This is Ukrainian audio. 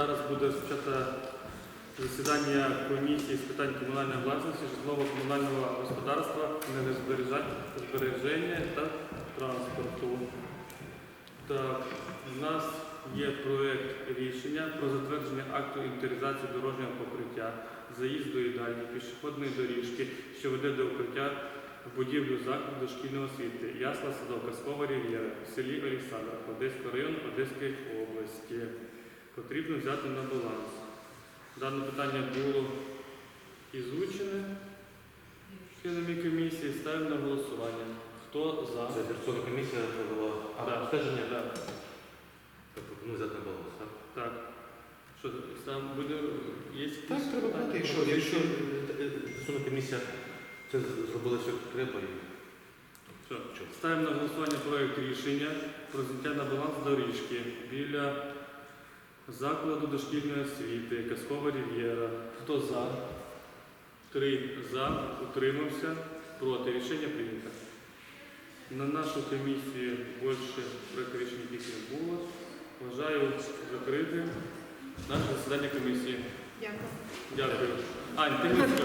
Зараз буде спочатку засідання комісії з питань комунальної власності, житлово-комунального господарства, збереження та транспорту. Так, у нас є проект рішення про затвердження акту інвентаризації дорожнього покриття, заїзду і дальні пішохідної доріжки, що веде до укриття в будівлю закладу дошкільної освіти Ясла Садок, Казкова Рів'єра в селі Олександр, Одеського району Одеської області. Потрібно взяти на баланс. Дане питання було ізучене членами комісії. Ставимо на голосування. Хто за? Це Верховна комісія провела Да. обстеження. Да. Так, пропоную взяти на баланс, так? Так. Що сам буде? Є якісь Так, треба питання? брати. Якщо, якщо Верховна комісія це зробила все, як треба, і Що? Ставимо на голосування проект рішення про зняття на баланс доріжки біля закладу дошкільної освіти, Казкова Рів'єра. Хто за? Три за, утримався, проти. Рішення прийнято. На нашу комісію більше проєкту рішення тільки не було. Вважаю закрити наше засідання комісії. Дякую. Дякую. Ань, ти не.